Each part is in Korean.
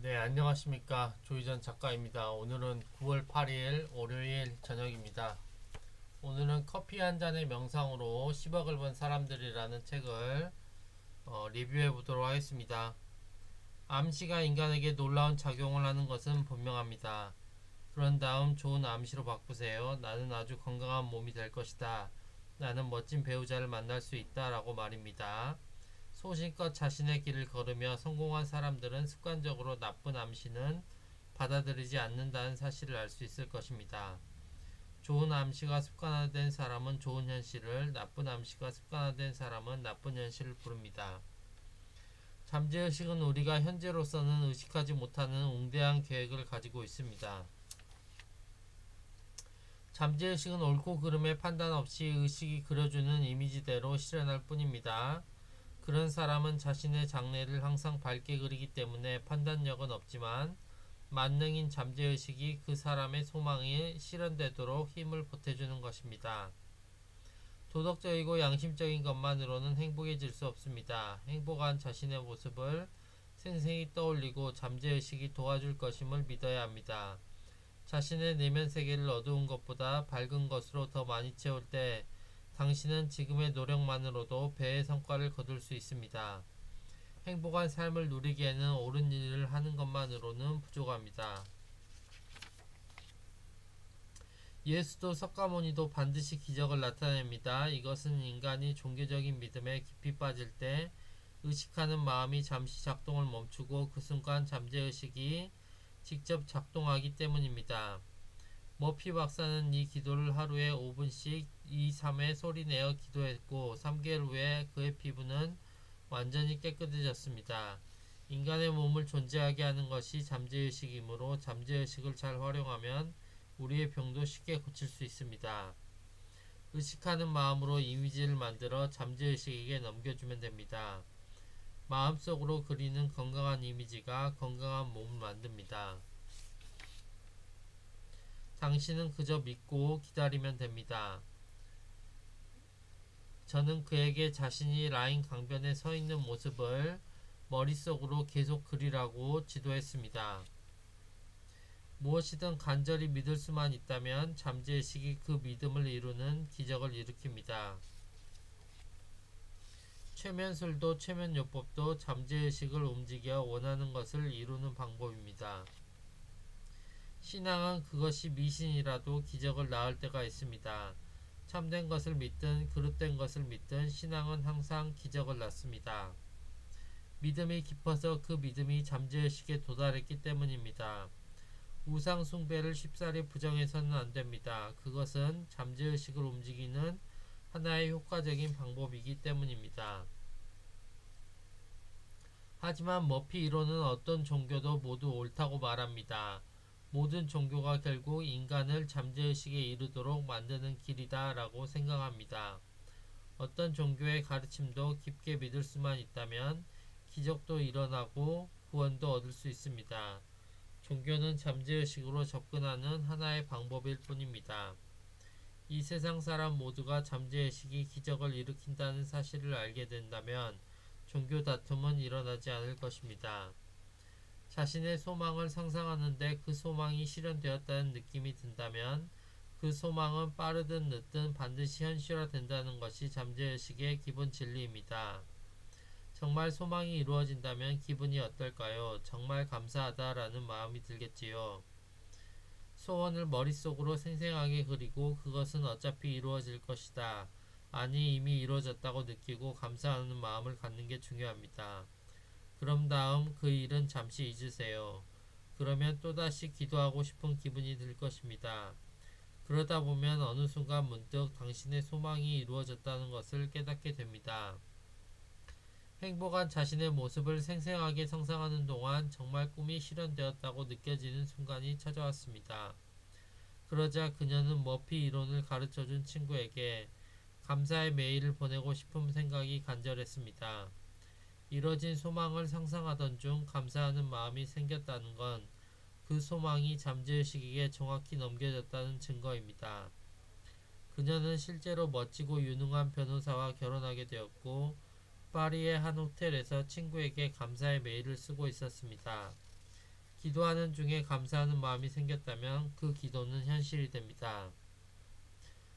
네, 안녕하십니까. 조희전 작가입니다. 오늘은 9월 8일 월요일 저녁입니다. 오늘은 커피 한 잔의 명상으로 10억을 번 사람들이라는 책을 어, 리뷰해 보도록 하겠습니다. 암시가 인간에게 놀라운 작용을 하는 것은 분명합니다. 그런 다음 좋은 암시로 바꾸세요. 나는 아주 건강한 몸이 될 것이다. 나는 멋진 배우자를 만날 수 있다. 라고 말입니다. 소신껏 자신의 길을 걸으며 성공한 사람들은 습관적으로 나쁜 암시는 받아들이지 않는다는 사실을 알 수 있을 것입니다. 좋은 암시가 습관화된 사람은 좋은 현실을, 나쁜 암시가 습관화된 사람은 나쁜 현실을 부릅니다. 잠재의식은 우리가 현재로서는 의식하지 못하는 웅대한 계획을 가지고 있습니다. 잠재의식은 옳고 그름의 판단 없이 의식이 그려주는 이미지대로 실현할 뿐입니다. 그런 사람은 자신의 장래를 항상 밝게 그리기 때문에 판단력은 없지만 만능인 잠재의식이 그 사람의 소망이 실현되도록 힘을 보태주는 것입니다. 도덕적이고 양심적인 것만으로는 행복해질 수 없습니다. 행복한 자신의 모습을 생생히 떠올리고 잠재의식이 도와줄 것임을 믿어야 합니다. 자신의 내면 세계를 어두운 것보다 밝은 것으로 더 많이 채울 때 당신은 지금의 노력만으로도 배의 성과를 거둘 수 있습니다. 행복한 삶을 누리기에는 옳은 일을 하는 것만으로는 부족합니다. 예수도 석가모니도 반드시 기적을 나타냅니다. 이것은 인간이 종교적인 믿음에 깊이 빠질 때 의식하는 마음이 잠시 작동을 멈추고 그 순간 잠재의식이 직접 작동하기 때문입니다. 머피 박사는 이 기도를 하루에 5분씩 2, 3회 소리내어 기도했고 3개월 후에 그의 피부는 완전히 깨끗해졌습니다. 인간의 몸을 존재하게 하는 것이 잠재의식이므로 잠재의식을 잘 활용하면 우리의 병도 쉽게 고칠 수 있습니다. 의식하는 마음으로 이미지를 만들어 잠재의식에게 넘겨주면 됩니다. 마음속으로 그리는 건강한 이미지가 건강한 몸을 만듭니다. 당신은 그저 믿고 기다리면 됩니다. 저는 그에게 자신이 라인 강변에 서 있는 모습을 머릿속으로 계속 그리라고 지도했습니다. 무엇이든 간절히 믿을 수만 있다면 잠재의식이 그 믿음을 이루는 기적을 일으킵니다. 최면술도 최면요법도 잠재의식을 움직여 원하는 것을 이루는 방법입니다. 신앙은 그것이 미신이라도 기적을 낳을 때가 있습니다. 참된 것을 믿든 그릇된 것을 믿든 신앙은 항상 기적을 낳습니다. 믿음이 깊어서 그 믿음이 잠재의식에 도달했기 때문입니다. 우상 숭배를 쉽사리 부정해서는 안 됩니다. 그것은 잠재의식을 움직이는 하나의 효과적인 방법이기 때문입니다. 하지만 머피 이론은 어떤 종교도 모두 옳다고 말합니다. 모든 종교가 결국 인간을 잠재의식에 이르도록 만드는 길이다 라고 생각합니다. 어떤 종교의 가르침도 깊게 믿을 수만 있다면 기적도 일어나고 구원도 얻을 수 있습니다. 종교는 잠재의식으로 접근하는 하나의 방법일 뿐입니다. 이 세상 사람 모두가 잠재의식이 기적을 일으킨다는 사실을 알게 된다면 종교 다툼은 일어나지 않을 것입니다. 자신의 소망을 상상하는데 그 소망이 실현되었다는 느낌이 든다면 그 소망은 빠르든 늦든 반드시 현실화된다는 것이 잠재의식의 기본 진리입니다. 정말 소망이 이루어진다면 기분이 어떨까요? 정말 감사하다라는 마음이 들겠지요. 소원을 머릿속으로 생생하게 그리고 그것은 어차피 이루어질 것이다. 아니 이미 이루어졌다고 느끼고 감사하는 마음을 갖는 게 중요합니다. 그럼 다음 그 일은 잠시 잊으세요. 그러면 또다시 기도하고 싶은 기분이 들 것입니다. 그러다 보면 어느 순간 문득 당신의 소망이 이루어졌다는 것을 깨닫게 됩니다. 행복한 자신의 모습을 생생하게 상상하는 동안 정말 꿈이 실현되었다고 느껴지는 순간이 찾아왔습니다. 그러자 그녀는 머피 이론을 가르쳐 준 친구에게 감사의 메일을 보내고 싶은 생각이 간절했습니다. 이뤄진 소망을 상상하던 중 감사하는 마음이 생겼다는 건 그 소망이 잠재의식에게 정확히 넘겨졌다는 증거입니다. 그녀는 실제로 멋지고 유능한 변호사와 결혼하게 되었고 파리의 한 호텔에서 친구에게 감사의 메일을 쓰고 있었습니다. 기도하는 중에 감사하는 마음이 생겼다면 그 기도는 현실이 됩니다.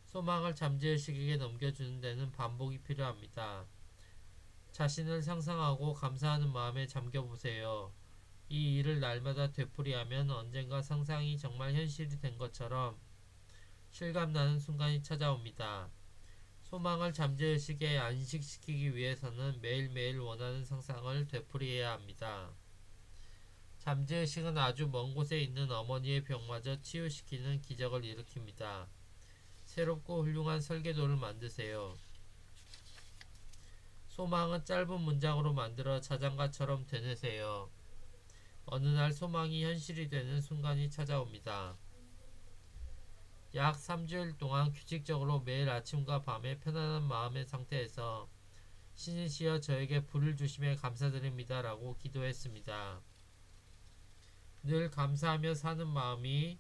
소망을 잠재의식에게 넘겨주는 데는 반복이 필요합니다. 자신을 상상하고 감사하는 마음에 잠겨보세요. 이 일을 날마다 되풀이하면 언젠가 상상이 정말 현실이 된 것처럼 실감나는 순간이 찾아옵니다. 소망을 잠재의식에 안식시키기 위해서는 매일매일 원하는 상상을 되풀이해야 합니다. 잠재의식은 아주 먼 곳에 있는 어머니의 병마저 치유시키는 기적을 일으킵니다. 새롭고 훌륭한 설계도를 만드세요. 소망은 짧은 문장으로 만들어 자장가처럼 되뇌세요. 어느 날 소망이 현실이 되는 순간이 찾아옵니다. 약 3주일 동안 규칙적으로 매일 아침과 밤에 편안한 마음의 상태에서 신이시여 저에게 불을 주심에 감사드립니다. 라고 기도했습니다. 늘 감사하며 사는 마음이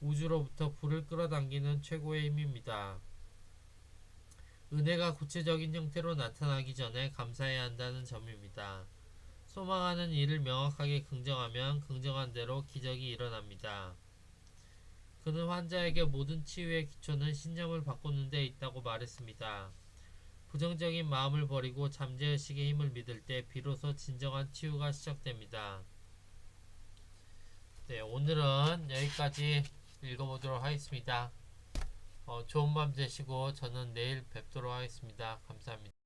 우주로부터 불을 끌어당기는 최고의 힘입니다. 은혜가 구체적인 형태로 나타나기 전에 감사해야 한다는 점입니다. 소망하는 일을 명확하게 긍정하면 긍정한 대로 기적이 일어납니다. 그는 환자에게 모든 치유의 기초는 신념을 바꾸는 데 있다고 말했습니다. 부정적인 마음을 버리고 잠재의식의 힘을 믿을 때 비로소 진정한 치유가 시작됩니다. 네, 오늘은 여기까지 읽어보도록 하겠습니다. 어, 좋은 밤 되시고 저는 내일 뵙도록 하겠습니다. 감사합니다.